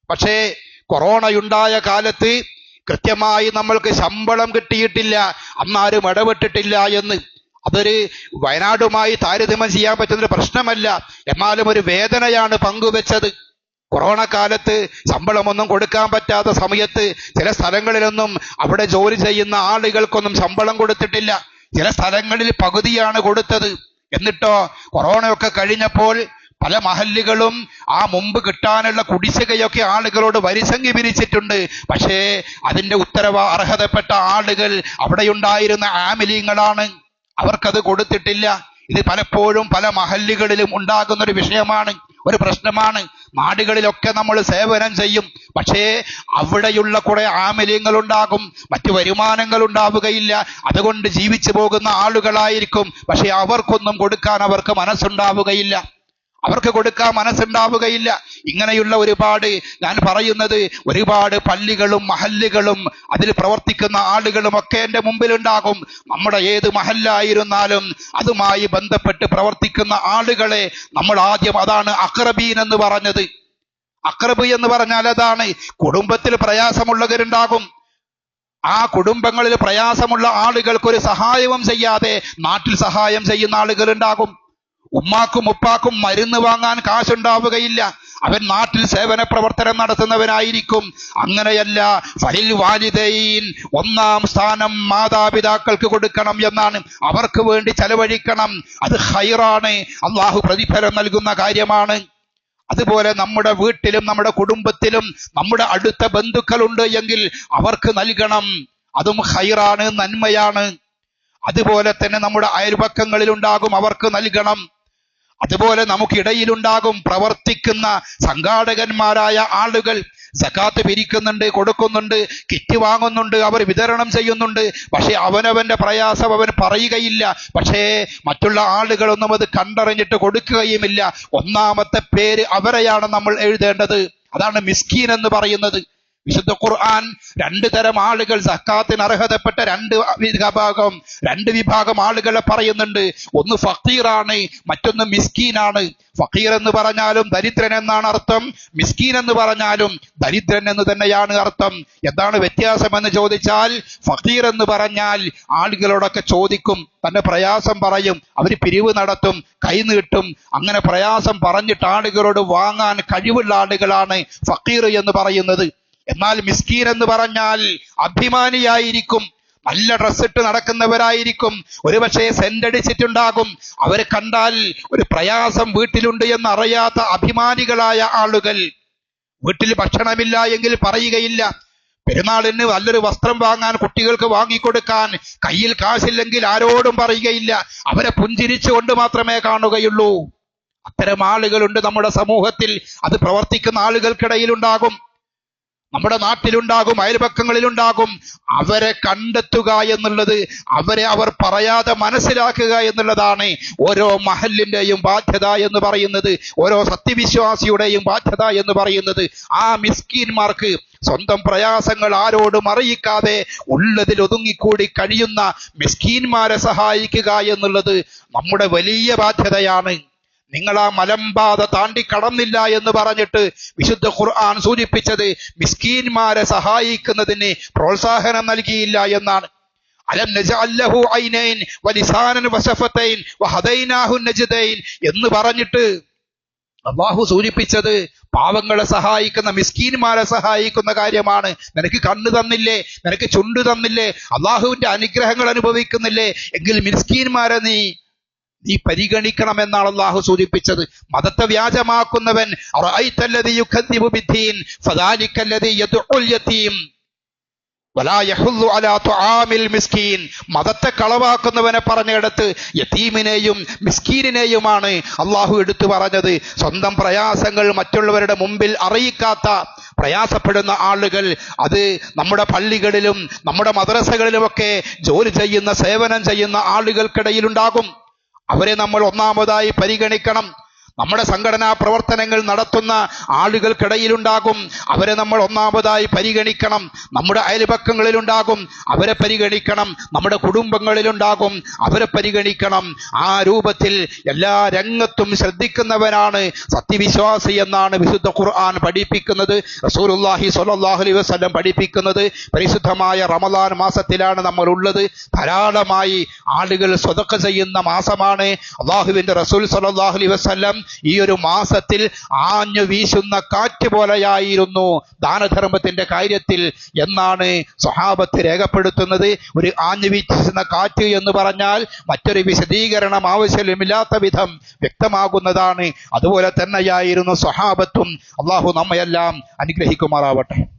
പക്ഷേ കൊറോണയുണ്ടായ കാലത്ത് കൃത്യമായി നമ്മൾക്ക് ശമ്പളം കിട്ടിയിട്ടില്ല അന്നാരും ഇടപെട്ടിട്ടില്ല എന്ന്. അതൊരു വയനാടുമായി താരതമ്യം ചെയ്യാൻ പറ്റുന്നൊരു പ്രശ്നമല്ല. എന്നാലും ഒരു വേദനയാണ് പങ്കുവെച്ചത്. കൊറോണ കാലത്ത് ശമ്പളമൊന്നും കൊടുക്കാൻ പറ്റാത്ത സമയത്ത് ചില സ്ഥലങ്ങളിലൊന്നും അവിടെ ജോലി ചെയ്യുന്ന ആളുകൾക്കൊന്നും ശമ്പളം കൊടുത്തിട്ടില്ല. ചില സ്ഥലങ്ങളിൽ പകുതിയാണ് കൊടുത്തത്. എന്നിട്ടോ കൊറോണയൊക്കെ കഴിഞ്ഞപ്പോൾ പല മഹല്ലുകളും ആ മുമ്പ് കിട്ടാനുള്ള കുടിശ്ശികയൊക്കെ ആളുകളോട് വരിസംഖ്യ പിരിച്ചിട്ടുണ്ട് പക്ഷേ അതിന്റെ ഉത്തരവ അർഹതപ്പെട്ട ആളുകൾ അവിടെയുണ്ടായിരുന്ന ആമിലീങ്ങളാണ്. അവർക്കത് കൊടുത്തിട്ടില്ല. ഇത് പലപ്പോഴും പല മഹല്ലുകളിലും ഉണ്ടാകുന്ന ഒരു വിഷയമാണ് ഒരു പ്രശ്നമാണ്. നാടുകളിലൊക്കെ നമ്മൾ സേവനം ചെയ്യും. പക്ഷേ അവിടെയുള്ള കുറെ ആമല്യങ്ങൾ ഉണ്ടാകും മറ്റു വരുമാനങ്ങൾ ഉണ്ടാവുകയില്ല അതുകൊണ്ട് ജീവിച്ചു പോകുന്ന ആളുകളായിരിക്കും. പക്ഷെ അവർക്കൊന്നും കൊടുക്കാൻ അവർക്ക് മനസ്സുണ്ടാവുകയില്ല. അവർക്ക് കൊടുക്കാൻ മനസ്സുണ്ടാവുകയില്ല. ഇങ്ങനെയുള്ള ഒരുപാട് ഞാൻ പറയുന്നത് ഒരുപാട് പള്ളികളും മഹല്ലുകളും അതിൽ പ്രവർത്തിക്കുന്ന ആളുകളും ഒക്കെ എന്റെ മുമ്പിലുണ്ടാകും. നമ്മുടെ ഏത് മഹല്ലായിരുന്നാലും അതുമായി ബന്ധപ്പെട്ട് പ്രവർത്തിക്കുന്ന ആളുകളെ നമ്മൾ ആദ്യം അതാണ് അക്രബീൻ എന്ന് പറഞ്ഞത്. അക്രബ് എന്ന് പറഞ്ഞാൽ അതാണ്? കുടുംബത്തിൽ പ്രയാസമുള്ളവരുണ്ടാകും. ആ കുടുംബങ്ങളിൽ പ്രയാസമുള്ള ആളുകൾക്ക് ഒരു സഹായവും ചെയ്യാതെ നാട്ടിൽ സഹായം ചെയ്യുന്ന ആളുകളുണ്ടാകും. ഉമ്മാക്കും ഉപ്പാക്കും മരുന്ന് വാങ്ങാൻ കാശുണ്ടാവുകയില്ല. അവൻ നാട്ടിൽ സേവന പ്രവർത്തനം നടത്തുന്നവനായിരിക്കും. അങ്ങനെയല്ല ഫലിൽ വാലിദൈൻ ഒന്നാം സ്ഥാനം മാതാപിതാക്കൾക്ക് കൊടുക്കണം എന്നാണ്. അവർക്ക് വേണ്ടി ചെലവഴിക്കണം. അത് ഹൈറാണ് അള്ളാഹു പ്രതിഫലം നൽകുന്ന കാര്യമാണ്. അതുപോലെ നമ്മുടെ വീട്ടിലും നമ്മുടെ കുടുംബത്തിലും നമ്മുടെ അടുത്ത ബന്ധുക്കളുണ്ട് എങ്കിൽ അവർക്ക് നൽകണം. അതും ഹൈറാണ് നന്മയാണ്. അതുപോലെ തന്നെ നമ്മുടെ അയൽപക്കങ്ങളിൽ ഉണ്ടാകും അവർക്ക് നൽകണം. അതുപോലെ നമുക്കിടയിലുണ്ടാകും പ്രവർത്തിക്കുന്ന സംഘാടകന്മാരായ ആളുകൾ സക്കാത്ത് പിരിക്കുന്നുണ്ട് കൊടുക്കുന്നുണ്ട് കിറ്റ് വാങ്ങുന്നുണ്ട് അവർ വിതരണം ചെയ്യുന്നുണ്ട്. പക്ഷെ അവനവന്റെ പ്രയാസം അവൻ പറയുകയില്ല. പക്ഷേ മറ്റുള്ള ആളുകളൊന്നും അത് കണ്ടറിഞ്ഞിട്ട് കൊടുക്കുകയുമില്ല. ഒന്നാമത്തെ പേര് അവരെയാണ് നമ്മൾ എഴുതേണ്ടത്. അതാണ് മിസ്കീൻ എന്ന് പറയുന്നത്. വിശുദ്ധ ഖുർആൻ രണ്ട് തരം ആളുകൾ സക്കാത്തിന് അർഹതപ്പെട്ട രണ്ട് വിഭാഗം രണ്ട് വിഭാഗം ആളുകളെ പറയുന്നുണ്ട്. ഒന്ന് ഫക്കീറാണ് മറ്റൊന്ന് മിസ്കീനാണ്. ഫക്കീർ എന്ന് പറഞ്ഞാലും ദരിദ്രൻ എന്നാണ് അർത്ഥം. മിസ്കീൻ എന്ന് പറഞ്ഞാലും ദരിദ്രൻ എന്ന് തന്നെയാണ് അർത്ഥം. എന്താണ് വ്യത്യാസം എന്ന് ചോദിച്ചാൽ ഫക്കീർ എന്ന് പറഞ്ഞാൽ ആളുകളോടൊക്കെ ചോദിക്കും തന്റെ പ്രയാസം പറയും അവർ പിരിവ് നടത്തും കൈനീട്ടും അങ്ങനെ പ്രയാസം പറഞ്ഞിട്ട് ആളുകളോട് വാങ്ങാൻ കഴിവുള്ള ആളുകളാണ് ഫക്കീർ എന്ന് പറയുന്നത്. എന്നാൽ മിസ്കീൻ എന്ന് പറഞ്ഞാൽ അഭിമാനിയായിരിക്കും. നല്ല ഡ്രസ് ഇട്ട് നടക്കുന്നവരായിരിക്കും. ഒരുപക്ഷെ സെന്റ് അടിച്ചിട്ടുണ്ടാകും. അവർ കണ്ടാൽ ഒരു പ്രയാസം വീട്ടിലുണ്ട് എന്ന് അറിയാത്ത അഭിമാനികളായ ആളുകൾ. വീട്ടിൽ ഭക്ഷണമില്ല എങ്കിൽ പറയുകയില്ല. പെരുന്നാളിന് നല്ലൊരു വസ്ത്രം വാങ്ങാൻ കുട്ടികൾക്ക് വാങ്ങിക്കൊടുക്കാൻ കയ്യിൽ കാശില്ലെങ്കിൽ ആരോടും പറയുകയില്ല. അവരെ പുഞ്ചിരിച്ചുകൊണ്ട് മാത്രമേ കാണുകയുള്ളൂ. അത്തരം ആളുകളുണ്ട് നമ്മുടെ സമൂഹത്തിൽ. അത് പ്രവർത്തിക്കുന്ന ആളുകൾക്കിടയിലുണ്ടാകും. നമ്മുടെ നാട്ടിലുണ്ടാകും അയൽപക്കങ്ങളിലുണ്ടാകും. അവരെ കണ്ടെത്തുക എന്നുള്ളത് അവരെ അവർ പറയാതെ മനസ്സിലാക്കുക എന്നുള്ളതാണ് ഓരോ മഹലിന്റെയും ബാധ്യത എന്ന് പറയുന്നത് ഓരോ സത്യവിശ്വാസിയുടെയും ബാധ്യത എന്ന് പറയുന്നത്. ആ മിസ്കീന്മാർക്ക് സ്വന്തം പ്രയാസങ്ങൾ ആരോടും അറിയിക്കാതെ ഉള്ളതിൽ ഒതുങ്ങിക്കൂടി കഴിയുന്ന മിസ്കീന്മാരെ സഹായിക്കുക എന്നുള്ളത് നമ്മുടെ വലിയ ബാധ്യതയാണ്. നിങ്ങൾ ആ മലമ്പാത താണ്ടി കടന്നില്ല എന്ന് പറഞ്ഞിട്ട് വിശുദ്ധ ഖുർആൻ സൂചിപ്പിച്ചത് മിസ്കീന്മാരെ സഹായിക്കുന്നതിന് പ്രോത്സാഹനം നൽകിയില്ല എന്നാണ്. അലം നജഅല്ലഹു ഐനൈൻ എന്ന് പറഞ്ഞിട്ട് അള്ളാഹു സൂചിപ്പിച്ചത് പാവങ്ങളെ സഹായിക്കുന്ന മിസ്കീന്മാരെ സഹായിക്കുന്ന കാര്യമാണ്. നിനക്ക് കണ്ണ് തന്നില്ലേ? നിനക്ക് ചുണ്ട് തന്നില്ലേ? അള്ളാഹുവിന്റെ അനുഗ്രഹങ്ങൾ അനുഭവിക്കുന്നില്ലേ? എങ്കിൽ മിസ്കീന്മാരെ നീ നീ പരിഗണിക്കണമെന്നാണ് അള്ളാഹു സൂചിപ്പിച്ചത്. മതത്തെ വ്യാജമാക്കുന്നവൻ മതത്തെ കളവാക്കുന്നവനെ പറഞ്ഞെടുത്ത് യതീമിനെയും മിസ്കീനിനെയുമാണ് അള്ളാഹു എടുത്തു പറഞ്ഞത്. സ്വന്തം പ്രയാസങ്ങൾ മറ്റുള്ളവരുടെ മുമ്പിൽ അറിയിക്കാത്ത പ്രയാസപ്പെടുന്ന ആളുകൾ അത് നമ്മുടെ പള്ളികളിലും നമ്മുടെ മദ്രസകളിലുമൊക്കെ ജോലി ചെയ്യുന്ന സേവനം ചെയ്യുന്ന ആളുകൾക്കിടയിലുണ്ടാകും. അവരെ നമ്മൾ ഒന്നാമതായി പരിഗണിക്കണം. നമ്മുടെ സംഘടനാ പ്രവർത്തനങ്ങൾ നടത്തുന്ന ആളുകൾക്കിടയിലുണ്ടാകും. അവരെ നമ്മൾ ഒന്നാമതായി പരിഗണിക്കണം. നമ്മുടെ അയൽപക്കങ്ങളിലുണ്ടാകും. അവരെ പരിഗണിക്കണം. നമ്മുടെ കുടുംബങ്ങളിലുണ്ടാകും. അവരെ പരിഗണിക്കണം. ആ രൂപത്തിൽ എല്ലാ രംഗത്തും ശ്രദ്ധിക്കുന്നവനാണ് സത്യവിശ്വാസി എന്നാണ് വിശുദ്ധ ഖുർആൻ പഠിപ്പിക്കുന്നത്. സ്വല്ലല്ലാഹു അലൈഹി വസല്ലം പഠിപ്പിക്കുന്നത്. പരിശുദ്ധമായ റമദാൻ മാസത്തിലാണ് നമ്മൾ ഉള്ളത് ധാരാളമായി ആളുകൾ സ്വതക്ക ചെയ്യുന്ന മാസമാണ്. അള്ളാഹുവിന്റെ റസൂൽ സ്വല്ലല്ലാഹു അലൈഹി വസല്ലം ഈ ഒരു മാസത്തിൽ ആഞ്ഞു വീശുന്ന കാറ്റ് പോലെയായിരുന്നു ദാനധർമ്മത്തിന്റെ കാര്യത്തിൽ. എന്നാണ് സ്വഹാബത്ത് രേഖപ്പെടുത്തുന്നത്. ഒരു ആഞ്ഞു വീശുന്ന കാറ്റ് എന്ന് പറഞ്ഞാൽ മറ്റൊരു വിശദീകരണം ആവശ്യമില്ലാത്ത വിധം വ്യക്തമാകുന്നതാണ്. അതുപോലെ തന്നെയായിരുന്നു സ്വഹാബത്തും. അള്ളാഹു നമ്മയെല്ലാം അനുഗ്രഹിക്കുമാറാവട്ടെ.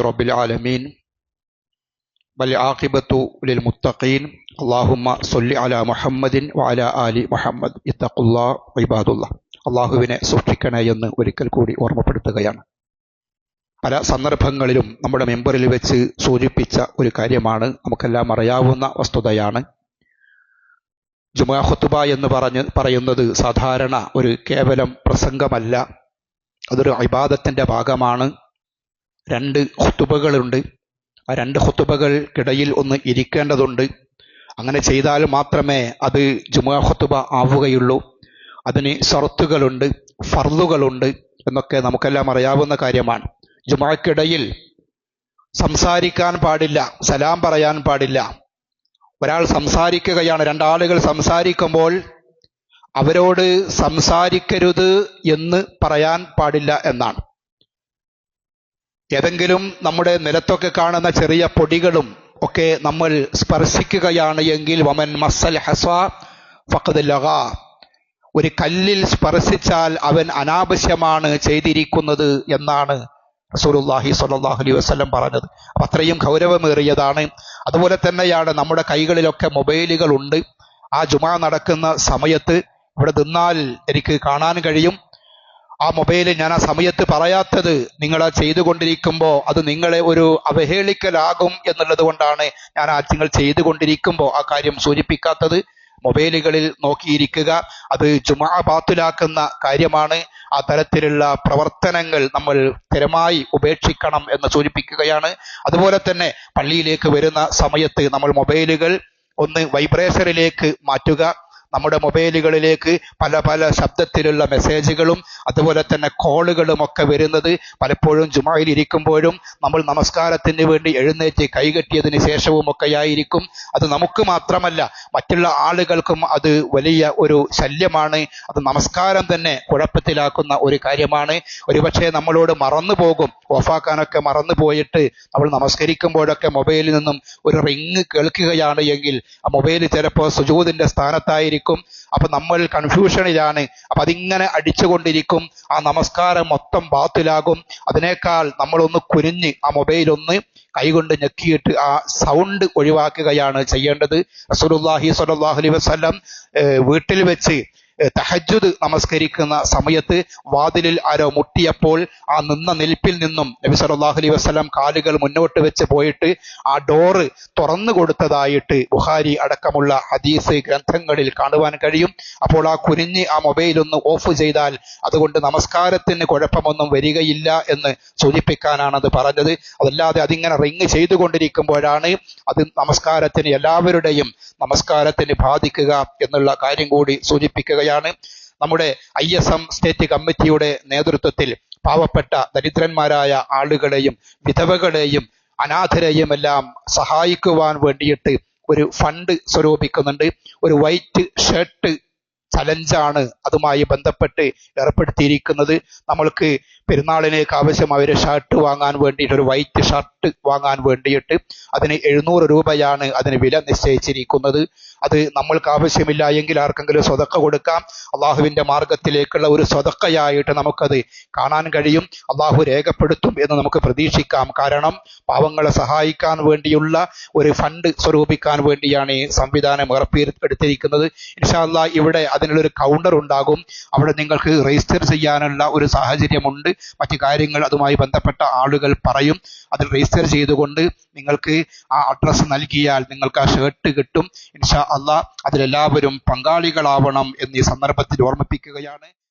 റബ്ബിൽ ആലമീൻ. ബൽ ആഖിബത്തു ലിൽ മുത്തഖീൻ സൊല്ലി അല മുഹമ്മദിൻ വാല ആലി മുഹമ്മദ്. ഇത്തഖുല്ലാ ഇബാദുല്ല. അള്ളാഹുവിനെ സൂക്ഷിക്കണേ എന്ന് ഒരിക്കൽ കൂടി ഓർമ്മപ്പെടുത്തുകയാണ്. പല സന്ദർഭങ്ങളിലും നമ്മുടെ മെമ്പറിൽ വെച്ച് സൂചിപ്പിച്ച ഒരു കാര്യമാണ് നമുക്കെല്ലാം അറിയാവുന്ന വസ്തുതയാണ്. ജുമാ ഖുത്തുബ എന്ന് പറഞ്ഞ് പറയുന്നത് സാധാരണ ഒരു കേവലം പ്രസംഗമല്ല. അതൊരു ഇബാദത്തിന്റെ ഭാഗമാണ്. രണ്ട് ഖുത്തുബകളുണ്ട് ആ രണ്ട് ഖുത്തുബകൾക്കിടയിൽ ഒന്ന് ഇരിക്കേണ്ടതുണ്ട്. അങ്ങനെ ചെയ്താൽ മാത്രമേ അത് ജുമാ ഖുത്തുബ ആവുകയുള്ളൂ. അതിന് ഷറത്തുകളുണ്ട് ഫർദുകളുണ്ട് എന്നൊക്കെ നമുക്കെല്ലാം അറിയാവുന്ന കാര്യമാണ്. ജുമാക്കിടയിൽ സംസാരിക്കാൻ പാടില്ല സലാം പറയാൻ പാടില്ല. ഒരാൾ സംസാരിക്കുകയാണ് രണ്ടാളുകൾ സംസാരിക്കുമ്പോൾ അവരോട് സംസാരിക്കരുത് എന്ന് പറയാൻ പാടില്ല എന്നാണ്. ഏതെങ്കിലും നമ്മുടെ നിലത്തൊക്കെ കാണുന്ന ചെറിയ പൊടികളും ഒക്കെ നമ്മൾ സ്പർശിക്കുകയാണ് എങ്കിൽ വമൻ മസൽ ഹസ ഫഖദ് ലഗ. ഒരു കല്ലിൽ സ്പർശിച്ചാൽ അവൻ അനാവശ്യമാണ് ചെയ്തിരിക്കുന്നത് എന്നാണ് റസൂലുള്ളാഹി സ്വല്ലല്ലാഹു അലൈഹി വസല്ലം പറഞ്ഞത്. അത്രയും ഗൗരവമേറിയതാണ്. അതുപോലെ തന്നെയാണ് നമ്മുടെ കൈകളിലൊക്കെ മൊബൈലുകൾ ഉണ്ട്. ആ ജുമാ നടക്കുന്ന സമയത്ത് ഇവിടെ നിന്നാൽ എനിക്ക് കാണാൻ കഴിയും. ആ മൊബൈൽ ഞാൻ ആ സമയത്ത് പറയാത്തത് നിങ്ങൾ ആ ചെയ്തുകൊണ്ടിരിക്കുമ്പോൾ അത് നിങ്ങളെ ഒരു അവഹേളിക്കലാകും എന്നുള്ളത് കൊണ്ടാണ് ഞാൻ ആ നിങ്ങൾ ചെയ്തുകൊണ്ടിരിക്കുമ്പോൾ ആ കാര്യം സൂചിപ്പിക്കാത്തത്. മൊബൈലുകളിൽ നോക്കിയിരിക്കുക അത് ജുമാ ബാത്തിലാക്കുന്ന കാര്യമാണ്. ആ തരത്തിലുള്ള പ്രവർത്തനങ്ങൾ നമ്മൾ സ്ഥിരമായി ഉപേക്ഷിക്കണം എന്ന് സൂചിപ്പിക്കുകയാണ്. അതുപോലെ തന്നെ പള്ളിയിലേക്ക് വരുന്ന സമയത്ത് നമ്മൾ മൊബൈലുകൾ ഒന്ന് വൈബ്രേഷനിലേക്ക് മാറ്റുക. നമ്മുടെ മൊബൈലുകളിലേക്ക് പല പല ശബ്ദത്തിലുള്ള മെസ്സേജുകളും അതുപോലെ തന്നെ കോളുകളും ഒക്കെ വരുന്നത് പലപ്പോഴും ജുമായിൽ ഇരിക്കുമ്പോഴും നമ്മൾ നമസ്കാരത്തിന് വേണ്ടി എഴുന്നേറ്റ് കൈകെട്ടിയതിന് ശേഷവും ഒക്കെയായിരിക്കും അത് നമുക്ക് മാത്രമല്ല മറ്റുള്ള ആളുകൾക്കും അത് വലിയ ഒരു ശല്യമാണ്. അത് നമസ്കാരം തന്നെ കുഴപ്പത്തിലാക്കുന്ന ഒരു കാര്യമാണ്. ഒരുപക്ഷെ നമ്മളോട് മറന്നു പോകും. ഓഫാക്കാനൊക്കെ മറന്നു പോയിട്ട് നമ്മൾ നമസ്കരിക്കുമ്പോഴൊക്കെ മൊബൈലിൽ നിന്നും ഒരു റിങ് കേൾക്കുകയാണ് എങ്കിൽ ആ മൊബൈൽ ചിലപ്പോൾ സുജൂതിന്റെ സ്ഥാനത്തായിരിക്കും. അപ്പൊ നമ്മൾ കൺഫ്യൂഷനിലാണ് അപ്പൊ അതിങ്ങനെ അടിച്ചുകൊണ്ടിരിക്കും. ആ നമസ്കാരം മൊത്തം ബാത്തിലാകും. അതിനേക്കാൾ നമ്മളൊന്ന് കുനിഞ്ഞ് ആ മൊബൈൽ ഒന്ന് കൈകൊണ്ട് ഞെക്കിയിട്ട് ആ സൗണ്ട് ഒഴിവാക്കുകയാണ് ചെയ്യേണ്ടത്. റസൂലുള്ളാഹി സ്വല്ലല്ലാഹു അലൈഹി വസല്ലം ഏഹ് വീട്ടിൽ വെച്ച് തഹജുദ് നമസ്കരിക്കുന്ന സമയത്ത് വാതിലിൽ ആരോ മുട്ടിയപ്പോൾ ആ നിന്ന നിൽപ്പിൽ നിന്നും നബി സല്ലല്ലാഹു അലൈഹി വസല്ലം കാലുകൾ മുന്നോട്ട് വെച്ച് പോയിട്ട് ആ ഡോറ് തുറന്നു കൊടുത്തതായിട്ട് ബുഖാരി അടക്കമുള്ള ഹദീസ് ഗ്രന്ഥങ്ങളിൽ കാണുവാൻ കഴിയും. അപ്പോൾ ആ കുനിഞ്ഞ് ആ മൊബൈൽ ഒന്ന് ഓഫ് ചെയ്താൽ അതുകൊണ്ട് നമസ്കാരത്തിന് കുഴപ്പമൊന്നും വരികയില്ല എന്ന് സൂചിപ്പിക്കാനാണ് അത് പറഞ്ഞത്. അതല്ലാതെ അതിങ്ങനെ റിങ് ചെയ്തുകൊണ്ടിരിക്കുമ്പോഴാണ് അത് നമസ്കാരത്തിന് എല്ലാവരുടെയും നമസ്കാരത്തിന് ബാധിക്കുക എന്നുള്ള കാര്യം കൂടി സൂചിപ്പിക്കുകയാണ് നമ്മുടെ ഐ എസ് എം സ്റ്റേറ്റ് കമ്മിറ്റിയുടെ നേതൃത്വത്തിൽ പാവപ്പെട്ട ദരിദ്രന്മാരായ ആളുകളെയും വിധവകളെയും അനാഥരെയും എല്ലാം സഹായിക്കുവാൻ വേണ്ടിയിട്ട് ഒരു ഫണ്ട് സ്വരൂപിക്കുന്നുണ്ട്. ഒരു വൈറ്റ് ഷർട്ട് ചലഞ്ചാണ് അതുമായി ബന്ധപ്പെട്ട് ഏർപ്പെടുത്തിയിരിക്കുന്നത്. നമ്മൾക്ക് പെരുന്നാളിനേക്ക് ആവശ്യമായ ഒരു ഷർട്ട് വാങ്ങാൻ വേണ്ടിയിട്ട് ഒരു വൈറ്റ് ഷർട്ട് വാങ്ങാൻ വേണ്ടിയിട്ട് അതിന് എഴുന്നൂറ് രൂപയാണ് അതിന് വില നിശ്ചയിച്ചിരിക്കുന്നത്. അത് നമ്മൾക്ക് ആവശ്യമില്ല എങ്കിൽ ആർക്കെങ്കിലും സ്വതക്ക കൊടുക്കാം. അള്ളാഹുവിന്റെ മാർഗത്തിലേക്കുള്ള ഒരു സ്വതക്കയായിട്ട് നമുക്കത് കാണാൻ കഴിയും. അള്ളാഹു രേഖപ്പെടുത്തും എന്ന് നമുക്ക് പ്രതീക്ഷിക്കാം. കാരണം പാവങ്ങളെ സഹായിക്കാൻ വേണ്ടിയുള്ള ഒരു ഫണ്ട് സ്വരൂപിക്കാൻ വേണ്ടിയാണ് ഈ സംവിധാനം ഏർപ്പെടുത്തിയിരിക്കുന്നത് ഇൻഷാല്ല ഇവിടെ അതിനുള്ളൊരു കൗണ്ടർ ഉണ്ടാകും. അവിടെ നിങ്ങൾക്ക് രജിസ്റ്റർ ചെയ്യാനുള്ള ഒരു സാഹചര്യമുണ്ട്. മറ്റു കാര്യങ്ങൾ അതുമായി ബന്ധപ്പെട്ട ആളുകൾ പറയും. അതിൽ രജിസ്റ്റർ ചെയ്തുകൊണ്ട് നിങ്ങൾക്ക് ആ അഡ്രസ്സ് നൽകിയാൽ നിങ്ങൾക്ക് ആ ഷർട്ട് കിട്ടും. ഇൻഷാ അള്ളാ അതിലെല്ലാവരും പങ്കാളികളാവണം എന്നീ സന്ദർഭത്തിൽ ഓർമ്മിപ്പിക്കുകയാണ്.